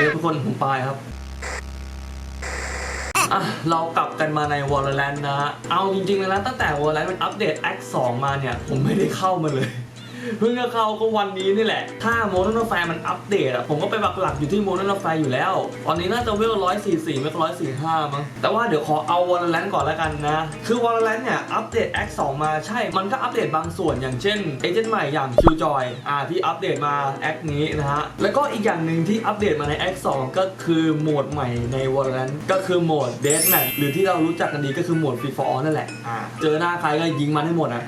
ดีทุกคนผมปายครับเรากลับกันมาใน Valorant นะฮะ เอาจริงๆเลยนะตั้งแต่ Valorant มันอัปเดต Act 2 มาเนี่ย ผมไม่ได้เข้ามาเลย เพิ่งจะเข้าก็วันนี้นี่แหละ ถ้า Modern Warfare มันอัปเดตอะผมก็ไปปักหลักอยู่ที่ Modern Warfare อยู่แล้ว ตอนนี้น่าจะเวล144ไม่ก็145มั้ง แต่ว่าเดี๋ยวขอเอา Valorant ก่อนแล้วกันนะ คือ Valorant เนี่ยอัปเดต Act 2มาใช่ มันก็อัปเดตบางส่วนอย่างเช่นเอเจนต์ใหม่อย่าง Qjoy อ่าที่อัปเดตมา Act นี้นะฮะ แล้วก็อีกอย่างหนึ่งที่อัปเดตมาใน Act 2ก็คือโหมดใหม่ใน Valorant ก็คือโหมด Deathmatch หรือที่เรารู้จักกันดีก็คือโหมด Free for All นั่นแหละอ่าเจอหน้าใครก็ยิงมันให้หมดอะ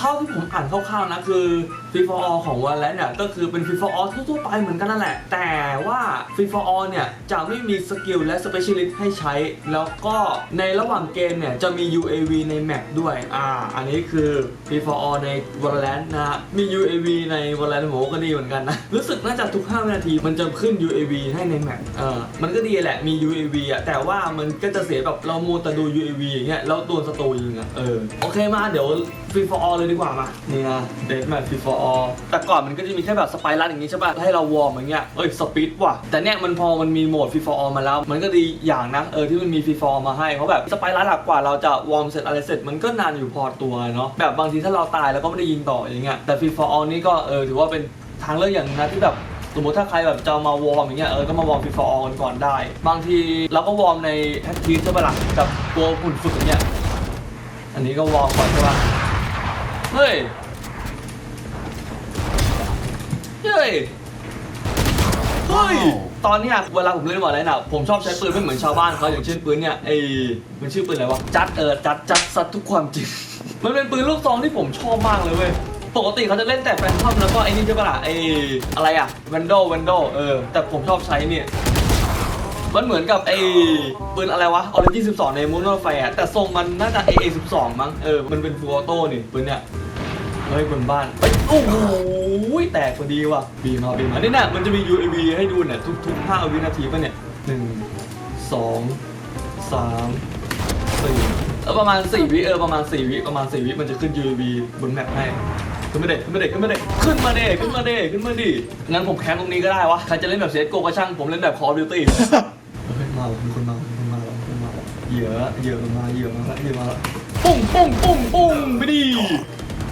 เท่าที่ผมอ่านคร่าวๆนะคือ Free for All ของ Valorant เนี่ยก็คือเป็น Free for All ทั่วๆไปเหมือนกันนั่นแหละ แต่ว่า Free for All เนี่ยจะไม่มีสกิลและ Specialist ให้ใช้ แล้วก็ในระหว่างเกมเนี่ยจะมี UAV ในแมปด้วยอ่าอันนี้คือ Free for All ใน Valorant นะฮะมี UAV ใน Valorant โหก็ดีเหมือนกันนะรู้สึกน่าจะทุก5วินาทีมันจะขึ้น UAV ให้ในแมปเออมันก็ดีแหละมี UAV อะแต่ว่ามันก็จะเสียแบบเราโมแต่ดู UAV อย่างเงี้ยแล้วตัวศัตรูยิงอะเออโอเคมาเดี๋ยว Free for All เลยดีกว่ามานี่นะ Deathmatch Free for All แต่ก่อนมันก็จะมีแค่แบบสไปรัสอย่างงี้ใช่ป่ะให้เราวอร์มอย่างเงี้ยเอ้ยสปีดว่ะแต่เนี่ยมันพอมันมีโหมด Free for All มาแล้ว มันก็ดีอย่างนะเออที่มันมี Free for All มาให้เพราะแบบสไปรัสหลักกว่าเราจะวอร์มเสร็จอะไรเสร็จมันก็นานอยู่พอตัวเนาะแบบบางทีถ้าเราตายแล้วก็ไม่ได้ยิงต่ออย่างเงี้ยแต่ Free for All นี่ก็เออถือว่าเป็นทางเลือกอย่างนึงนะที่แบบสมมติถ้าใครแบบจะมาวอร์มอย่างเงี้ยเออก็มาวอร์มฟีฟอร์กันก่อนได้ บางทีเราก็วอร์มในแท็กทีใช่ปะล่ะกับตัวหุ่นฝึกอย่างเงี้ยอันนี้ก็วอร์มก่อนใช่ปะ เฮ้ย เฮ้ย เฮ้ย ตอนเนี้ยเวลาผมเล่นวอลเลนอะ ผมชอบใช้ปืนไม่เหมือนชาวบ้านเขาอย่างเช่นปืนเนี่ยไอ้มันชื่อปืนอะไรวะ จัดเออจัดจัดซัดทุกความจริง มันเป็นปืนลูกซองที่ผมชอบมากเลยเว้ยปกติเขาจะเล่นแต่แฟนทอมแล้วก็ไอ้นี่ใช่ปะล่ะไอ้อะไรอะเวนโดเวนโดเออแต่ผมชอบใช้เนี่ย มันเหมือนกับไอ้ปืนอะไรวะออริจิ12ในมูนอแฟร์แต่ทรงมันน่าจะ AA 12มั้งเออมันเป็นฟูออโต้นี่ปืนเนี่ยเฮ้ยบนบ้านเฮ้ยโอ้โหแตกพอดีว่ะบีมาบีมานี่เนี่ยมันจะมี UAV ให้ดูเนี่ยทุกๆ5วินาทีป่ะเนี่ยหนึ่งสองสามสี่เออประมาณ4วิเออประมาณ4วิประมาณ4วิมันจะขึ้น UAV บนแมปให้ขึ้นมาเด็กขึ้นมาเด็กขึ้นมาเด็กขึ้นมาเด็กขึ้นมาเด็กขึ้นมาดิงั้นผมแคมป์ตรงนี้ก็ได้วะใครจะเล่นแบบเซตโกก็ช่างผมเล่นแบบ Call of Duty เฮ้ มามีคนมามีคนมามีคนมาเหยื่อเหยื่อมันมาเหยื่อมาแล้วเหยื่อมาแล้วปุ้งปุ้งปุ้งปุ้งไปดิ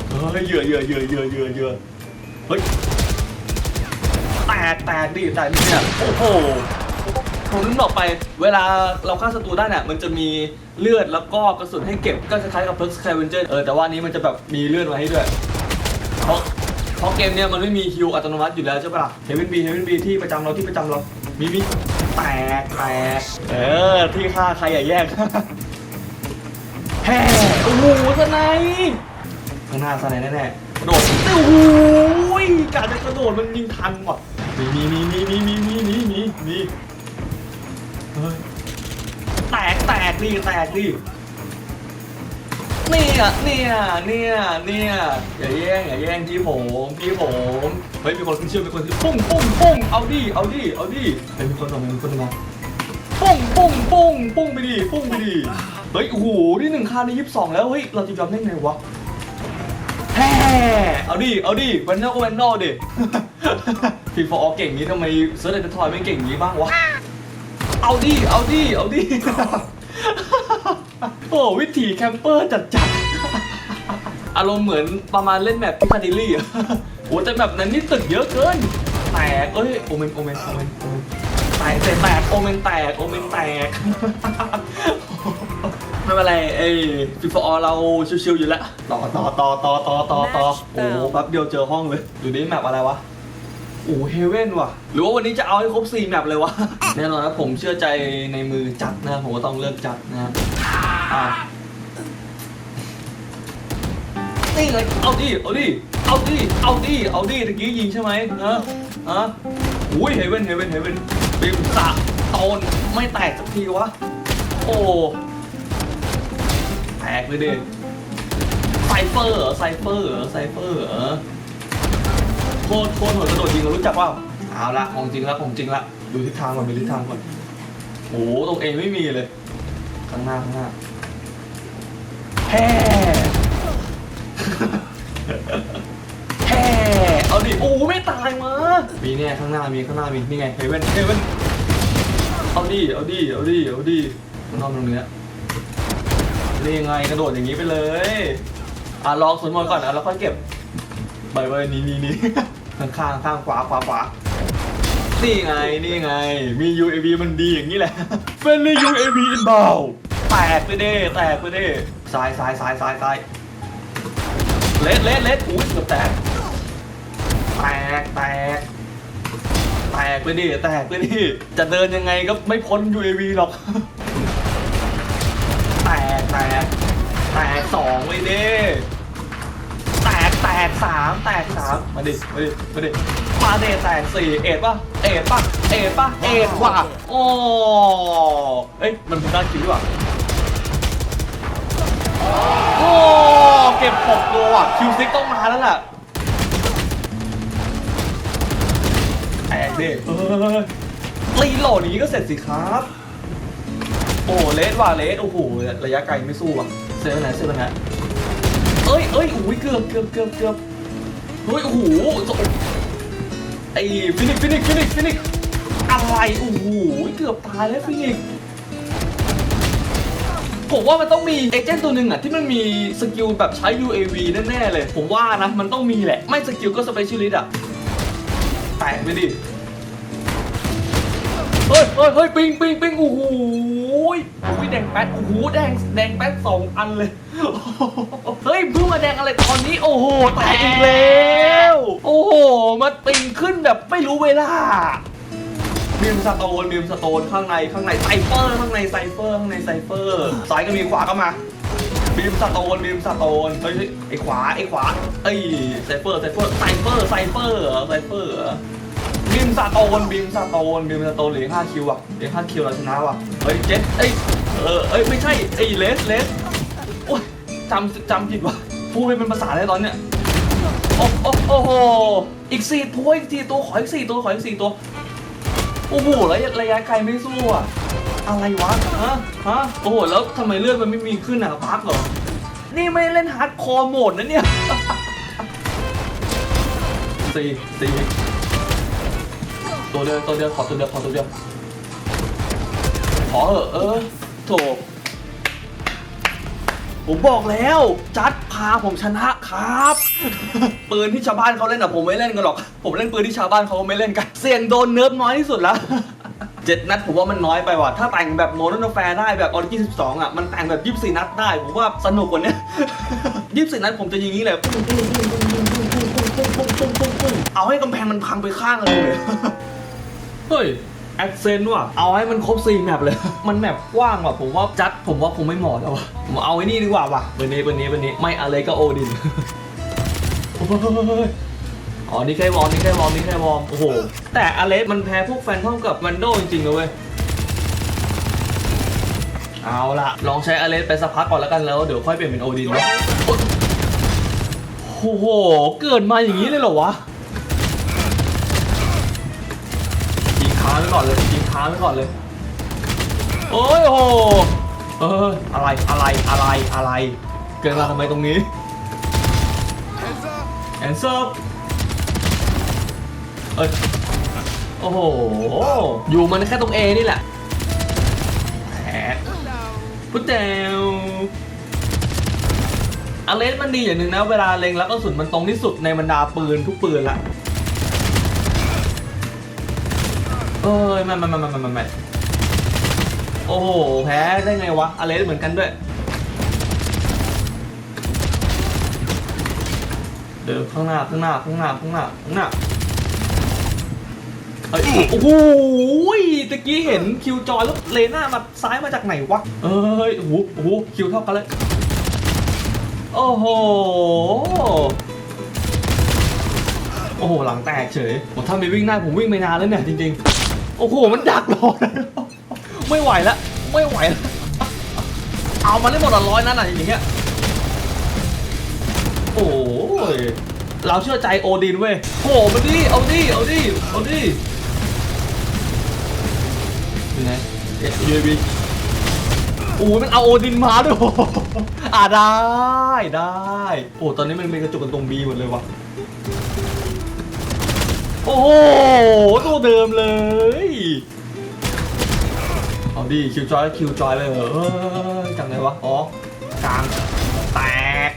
เฮ้ยเหยื่อเหยื่อเหยื่อเหยื่อเหยื่อเหยื่อเฮ้ยแตกแตกดิแตกดิเนี่ยโอ้โหผมลืมบอกไป เวลาเราฆ่าศัตรูได้เนี่ยมันจะมีเลือดแล้วก็กระสุนให้เก็บก็คล้ายๆกับเพิร์กสแคเวนเจอร์เออแต่ว่านนี้มันจะแบบมีเลือดมาให้ด้วย เพราะเกมเนี้ยมันไม่มีฮิวอัตโนมัติอยู่แล้วใช่ปะล่ะเฮเวนบีเฮเวนบีที่ประจำเราที่ประจำเรามีมีแตกแตกเออที่ฆ่าใครอย่าแยกแฮ่โอ้โหสไนข้างหน้าสไนป์แน่กระโดดโอ้โหการจะกระโดดมันยิงทันว่ะมีมีมีมีมีมีมีมีมีมีแตกแตกดิแตกดิ เนี่ยเนี่ยเนี่ยเนี่ยอย่าแย่งอย่าแย่งที่ผมที่ผมเฮ้ยมีคนขึ้นชื่อมีคนขึ้นปุ้งปุ้งปุ้งเอาดิเอาดิเอาดิเฮ้ยมีคนมามีคนมาปุ้งปุ้งปุ้งปุ้งไปดิปุ้งไปดิเฮ้ยโอ้โหนี่หนึ่งค่าในยี่สิบสองแล้วเฮ้ยเราจะยอมได้ไงวะแฮ่เอาดิเอาดิวันนอลก็วันนอลดิฟีฟอร์เก่งนี้ทำไมเซิร์เดนทอยไม่เก่งนี้บ้างวะเอาดิเอาดิเอาดิ โอ้วิธีแคมเปอร์จัดจัดๆอารมณ์เหมือนประมาณเล่นแมปพิคาดิลี่อะโอ้แต่แบบนั้นนี่ตึกเยอะเกิน แตก เอ้ยโอเมนโอเมนโอเมนโอเมนแตกแตกแตกโอเมนแตกโอเมนแตกไม่เป็นไรเอ้ฟิฟอร์เราชิวๆอยู่แล้ว ต่อต่อต่อต่อต่อต่อต่อโอ้โหแป๊บเดียวเจอห้องเลย อยู่นี่แมปอะไรวะ โอ้เฮเว่นว่ะ หรือว่าวันนี้จะเอาให้ครบ4แมปเลยวะ แน่นอนนะผมเชื่อใจในมือจัดนะผมก็ต้องเลือกจัดนะอะนี่เลยเอาดิเอาดิเอาดิเอาดิเอาดิตะกี้ยิงใช่ไหมฮะฮะอุ้ยเฮเว่นเฮเว่นเฮเว่นบิมสะโตนไม่แตกสักทีวะ โอ้แตกเลยดิไซเฟอร์เหรอไซเฟอร์เหรอไซเฟอร์เหรอ โคตรโคตรหัวกระโดดยิงเรารู้จักว่าเอาละของจริงละของจริงละดูทิศทางก่อนดูทิศทางก่อนโอ้โหตรงเองไม่มีเลย ข้างหน้าข้างหน้าแฮ่แฮ่เอาดิโอ้ไม่ตายมามีเนี่ยข้างหน้ามีข้างหน้ามีนี่ไงเฮเว่นเฮเว่นเอาดิเอาดิเอาดิเอาดิมันนอนตรงเนี้ยนี่ไงกระโดดอย่างนี้ไปเลยอะลองสวนมนต์ก่อนอะแล้วค่อยเก็บใบไว้นี่นี่นี่ ข้างข้างข้างขวาขวาขวานี่ไงนี่ไง มี UAV มันดีอย่างนี้แหละเป็นเลย UAV inbound แตกไปเด้แตกไปเด้ซ้ายซ้ายซ้ายซ้ายซ้ายเลสเลสเลสอุ้ยเกือบแตกแตกแตกแตกไปดิแตกไปดิจะเดินยังไงก็ไม่พ้น UAV หรอก แตกแตกแตกสองไปดิ กแตกสามแตกสามมาดิ มาดิ มาดิ มาเดแตกสี่เอ็ดป่ะ เอ็ดป่ะ เอ็ดป่ะ เอ็ดว่ะ โอ้เอ้ย มันเป็นด้านคิวด้วยว่ะโอ้เก็บหกตัวว่ะ คิวซิกต้องมาแล้วล่ะแตกดิเออรีโหลดอย่างนี้ก็เสร็จสิครับ โอ้เลสว่ะเลสโอ้โห ระยะไกลไม่สู้อะ เซฟไปไหนเซฟไปไหน เอ้ยเอ้ยอุ้ยเกือบเกือบเกือบเกือบเฮ้ยโอ้โหไอ้ฟินิกฟินิกฟินิกฟินิกอะไรโอ้โหเกือบตายแล้วฟินิกผมว่ามันต้องมีเอเจนต์ตัวหนึ่งอะที่มันมีสกิลแบบใช้ UAV แน่ๆเลย ผมว่านะ มันต้องมีแหละ ไม่สกิลก็สเปเชียลิสต์อะแตกไปดิ เฮ้ยเฮ้ยเฮ้ยปิงปิงปิงโอ้โหยอุ้ยแดงแป๊ดโอ้โหแดงแดงแป๊ดสองอันเลยเฮ้ยเพิ่งมาแดงอะไรตอนนี้ โอ้โหแตกอีกแล้วโอ้โหมาปิงขึ้นแบบไม่รู้เวลาบีมสโตนบีมสโตนข้างในข้างในไซเฟอร์ข้างในไซเฟอร์ข้างในไซเฟอร์ซ้ายก็มีขวาก็มาบีมสโตนบีมสโตนเฮ้ยเฮ้ยไอขวาไอขวาเอ้ไซเฟอร์ไซเฟอร์ไซเฟอร์ไซเฟอร์ไซเฟอร์ บีมสโตนบีมสโตนบีมสโตนเหลือห้าคิวอะเหลือห้าคิวเราชนะว่ะเฮ้ยเจ็ดเอ้ยเออเอ้ยไม่ใช่ไอ้เลสเลสโอ้ยจำจำผิดว่ะพูดไม่เป็นภาษาเลยตอนเนี้ยโอ้โอ้โอ้โหอีกสี่ตัวอีกสี่ตัวขออีกสี่ตัวขออีกสี่ตัวโอ้โหระยะระยะไกลไม่สู้อะอะไรวะฮะฮะโอ้โหแล้วทำไมเลือดมันไม่มีขึ้นอะพักเหรอนี่ไม่เล่นฮาร์ดคอร์โหมดนะเนี่ยสี่สี่ ตัวเดียวตัวเดียวขอตัวเดียวขอตัวเดียวขอเออเออโถผมบอกแล้ว จัดพาผมชนะครับ ปืนที่ชาวบ้านเขาเล่นอะผมไม่เล่นกันหรอก ผมเล่นปืนที่ชาวบ้านเขาไม่เล่นกัน เสี่ยงโดนเนิร์ฟน้อยที่สุดแล้วเจ็ดนัดผมว่ามันน้อยไปว่ะ ถ้าแต่งแบบโมโนโนแฟร์ได้แบบออริจินสิบสองอะ มันแต่งแบบยี่สิบสี่นัดได้ ผมว่าสนุกกว่านี้ยี่สิบสี่นัดผมจะยิงนี้แหละเอาให้กำแพงมันพังไปข้างเลย เฮ้ยแอคเซนต์ว่ะ เอาให้มันครบ4แมปเลย มันแมปกว้างว่ะ ผมว่าจัด ผมว่าคงไม่เหมาะแล้วว่ะผมเอาไอ้นี่ดีกว่าว่ะวันนี้วันนี้วันนี้ ไม่อะไรก็โอดินโอ้ยอ๋อ นี่แค่วอร์ม นี่แค่วอร์ม นี่แค่วอร์ม โอ้โห แต่อเลสมันแพ้พวกแฟนเท่ากับวันโดจริงๆนะเว้ย เอาละลองใช้อเลสไปสักพักก่อนแล้วกันแล้ว เดี๋ยวค่อยเปลี่ยนเป็นโอดินนะโอ้โห เกิดมาอย่างนี้เลยเหรอวะ ไว้ก่อนเลยยิงค้างไว้ก่อนเลยโอ้ยโหเอออะไรอะไรอะไรอะไร เกิดมาทำไมตรงนี้แอนเซิร์เอ้ยโอ้โหอยู่มันแค่ตรง A นี่แหละแหมพุทเดวอเลสมันดีอย่างหนึ่งนะ เวลาเล็งแล้วก็สุดมันตรงที่สุดในบรรดาปืนทุกปืนละ อ้ยไม่ไม่ไม่ไม่ไม่ไม่โอ้โห แพ้ได้ไงวะอเลสเหมือนกันด้วย เดินข้างหน้า ข้างหน้า ข้างหน้า ข้างหน้า ข้างหน้าเอ้ยโอ้โหตะกี้เห็นคิวจอยแล้วเลน่ามาซ้ายมาจากไหนวะ เอ้ย โอ้โหโอ้โหคิวเท่ากันเลย โอ้โห โอ้โห หลังแตกเฉยผมถ้าไม่วิ่งได้าผมวิ่งไปนานแล้วเนี่ยจริงๆ โอ้โห มันดักรอนะไม่ไหวแล้วไม่ไหวแล้วเอามาได้หมดละร้อยนั่นน่ะอย่างเงี้ย โอ้ยเราเชื่อใจโอดินเว้ยโหมาดิ เอาดิ เอาดิ เอาดิยังไงเอ๊ะยูบีโอ้ยมันเอาโอดินมาด้วยโอ้โหอ่าได้ ได้ โอ้ ตอนนี้มันเป็นกระจุกกันตรงบีหมดเลยวะ โอ้โหตัวเดิมเลย เอาดิคิวจอยคิวจอยเลยเหรอจังไงวะ อ๋อกลางแตก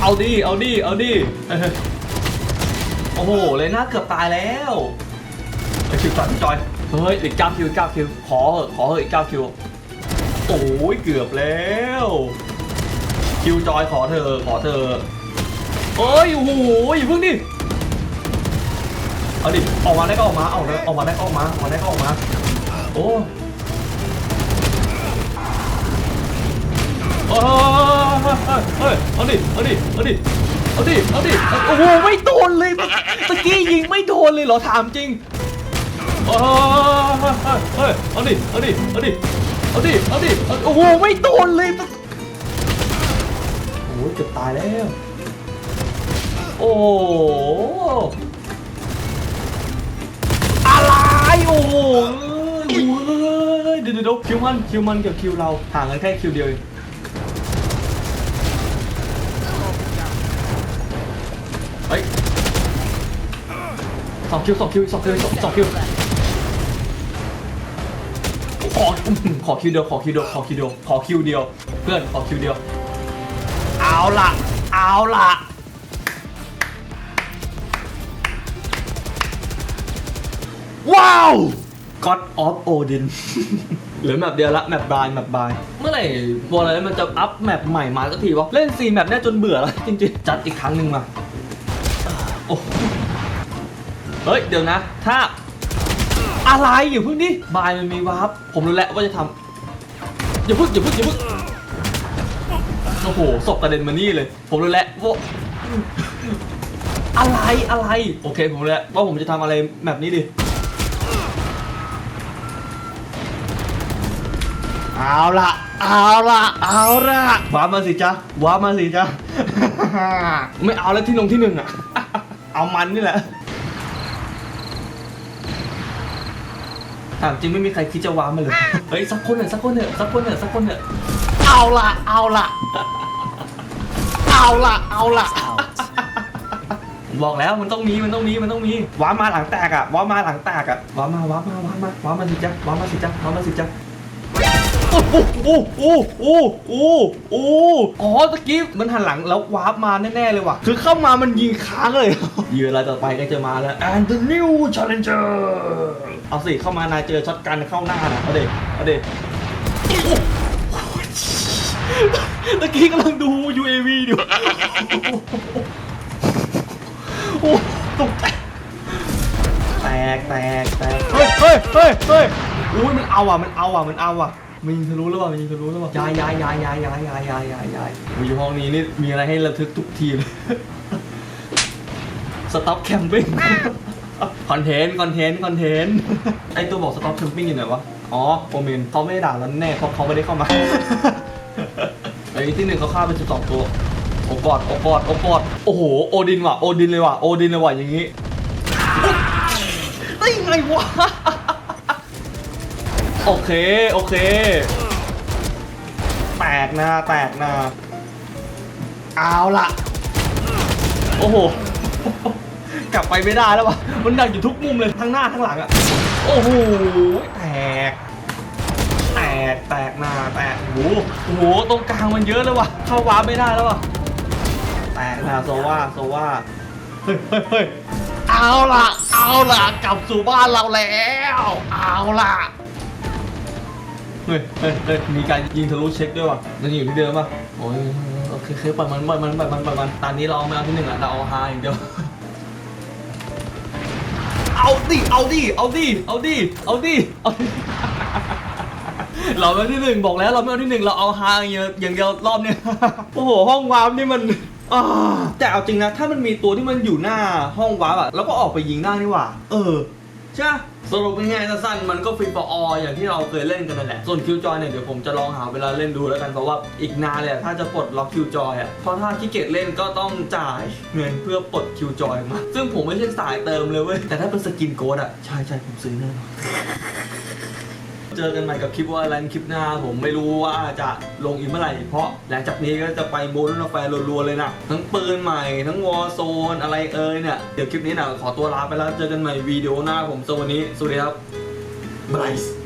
เอาดิ เอาดิ เอาดิ โอ้โห เลยน่าเกือบตายแล้วไอคิวจอยคิวจอย เฮ้ยอีกเก้าคิวเก้าคิว ขอเหอะขอเหอะอีกเก้าคิว โอ้ยเกือบแล้ว คิวจอยขอเธอขอเธอเอ้ยโอ้โหอย่าเพิ่งดิ เอาดิออกมาได้ก็ออกมาเอาเลยออกมาได้ก็ออกมาออกมาได้ก็ออกมา โอ้เฮ้ยเฮ้ยเอาดิเอาดิเอาดิเอาดิเอาดิโอ้โหไม่โดนเลยตะกี้ยิงไม่โดนเลยเหรอถามจริงเฮ้ยเฮ้ยเอาดิเอาดิเอาดิเอาดิเอาดิโอ้โหไม่โดนเลยโอ้ยเกือบตายแล้วโอ้ โอ้โหเอ้ยเดี๋ยวเดี๋ยวคิวมันคิวมันกับคิวเราห่างกันแค่คิวเดียวเองเฮ้ยสองคิวสองคิวสองคิวสองสองคิวขออื้อหือขอคิวเดียวขอคิวเดียวขอคิวเดียวขอคิวเดียว เพื่อนขอคิวเดียว เอาล่ะ เอาล่ะ ว้าว God of Odin เหลือแมปเดียวละแมปบายแมปบาย เมื่อไหร่วอลอะไรมันจะอัพแมปใหม่มาสักทีวะ เล่นซีแมปเนี่ยจนเบื่อแล้ว จริงๆ จัดอีกครั้งหนึ่งมาโอ้เฮ้ย เดี๋ยวนะ ถ้า อะไรอยู่เพิ่งนี่บายมันมีวาร์ปผมรู้แล้วว่าจะทำอย่าเพิ่งอย่าเพิ่งอย่าเพิ่งโอ้โหศพกระเด็นมานี่เลย ผมรู้แล้วว่าอะไรอะไร โอเคผมรู้แล้วว่าผมจะทำอะไรแบบนี้ดิ เอาละเอาละเอาละว้ามาสิจ๊ะว้ามาสิจ๊ะ ไม่เอาแล้วที่หนึ่งที่หนึ่งอะ เอามันนี่แหละถามจริงไม่มีใครคิดจะว้ามาเลย เฮ้ยสักคนเถอะสักคนเถอะสักคนเถอะสักคนเถอะ เอาละเอาละเอาละเอาละบอกแล้วมันต้องมีมันต้องมีมันต้องมีว้ามาหลังแตกอะว้ามาหลังแตกอะว้ามาว้ามาว้ามาว้ามาสิจ๊ะว้ามาสิจ๊ะว้ามาสิจ๊ะโอ้โอ้โอ้โอ้โอ้โอ้อ๋อตะกี้มันหันหลังแล้ววาร์ปมาแน่ๆเลยว่ะ คือเข้ามามันยิงค้างเลยยืนอะไรต่อไปก็จะมาแล้ว and the new challenger เอาสิเข้ามานายเจอช็อตกันเข้าหน้าน่ะเอาเด็เอาเด็ตะกี้กำลังดู UAV อยู่โอ้ตกใจแตกแตกแตกเฮ้ยเฮ้ยเฮ้ยเฮ้ยอุ้ยมันเอาอะ มันเอาอะ มันเอาอะ มันยิงทะลุแล้วว่ะมันยิงทะลุแล้วว่ะย้ายย้ายย้ายย้ายย้ายย้ายย้ายย้ายย้ายมีห้องนี้นี่มีอะไรให้ระทึกทุกทีเลยสต็อปแคมปิ้งคอนเทนต์คอนเทนต์คอนเทนต์ไอตัวบอกสต็อปแคมปิ้งอยู่ไหนวะอ๋อโปรเมนเขาไม่ได้ด่าเราแน่เพราะเขาไม่ได้เข้ามาไอ้ที่หนึ่งเขาฆ่าไปสิบสองตัวโอ้กอดโอ้กอดโอ้กอดโอ้โหโอดินว่ะโอดินเลยว่ะโอดินเลยว่ะอย่างงี้ได้ยังไงวะ โอเค โอเค แตกนะแตกนะเอาละโอ้โห กลับไปไม่ได้แล้ววะมันดักอยู่ทุกมุมเลยทั้งหน้าทั้งหลังอะโอ้โหแตกแตกแตกหน้าแตกโอ้โหโอ้โหตรงกลางมันเยอะเลยวะเข้าวาร์ปไม่ได้แล้ววะแตกหน้าโซว่าโซว่าเฮ้ยเฮ้ยเฮ้ยเอาล่ะเอาล่ะกลับสู่บ้านเราแล้ว เอาล่ะ เฮ้ยเฮ้ยเฮ้ยมีการยิงทะลุเช็คด้วยว่ะมันยังอยู่ที่เดิมป่ะโอ้ยโอเคเคปล่อยมันปล่อยมันปล่อยมันปล่อยมันตอนนี้เราไม่เอาที่หนึ่งอะเราเอาฮาอย่างเดียวเอาดิเอาดิเอาดิเอาดิเอาดิเอาดิเราไม่เอาที่หนึ่งบอกแล้วเราไม่เอาที่หนึ่งเราเอาฮาอย่างเดียวอย่างเดียวรอบเนี้ยโอ้โหห้องวาร์ปนี่มันแต่เอาจริงนะ ถ้ามันมีตัวที่มันอยู่หน้าห้องวาร์ปอะแล้วก็ออกไปยิงได้นี่หว่า เออ ใช่สรุปง่ายๆสั้นๆมันก็ฟรีฟอร์อย่างที่เราเคยเล่นกันนั่นแหละ ส่วนคิวจอยเนี่ยเดี๋ยวผมจะลองหาเวลาเล่นดูแล้วกันเพราะว่าอีกนานเลยอะถ้าจะปลดล็อกคิวจอยอะเพราะถ้าขี้เกียจเล่นก็ต้องจ่ายเงินเพื่อปลดคิวจอยมา ซึ่งผมไม่ใช่สายเติมเลยเว้ยแต่ถ้าเป็นสกินโกดอะใช่ใช่ผมซื้อแน่นอน เจอกันใหม่กับคลิปว่าอะไรคลิปหน้า ผมไม่รู้ว่าจะลงอีกเมื่อไหร่ เพราะหลังจากนี้ก็จะไปโบนกาแฟรัวๆเลยนะ ทั้งปืนใหม่ ทั้งวอร์โซนอะไรเอ่ยเนี่ย เดี๋ยวคลิปนี้นะขอตัวลาไปแล้ว เจอกันใหม่วีดีโอหน้าผมสวัสดีสวัสดีครับบาย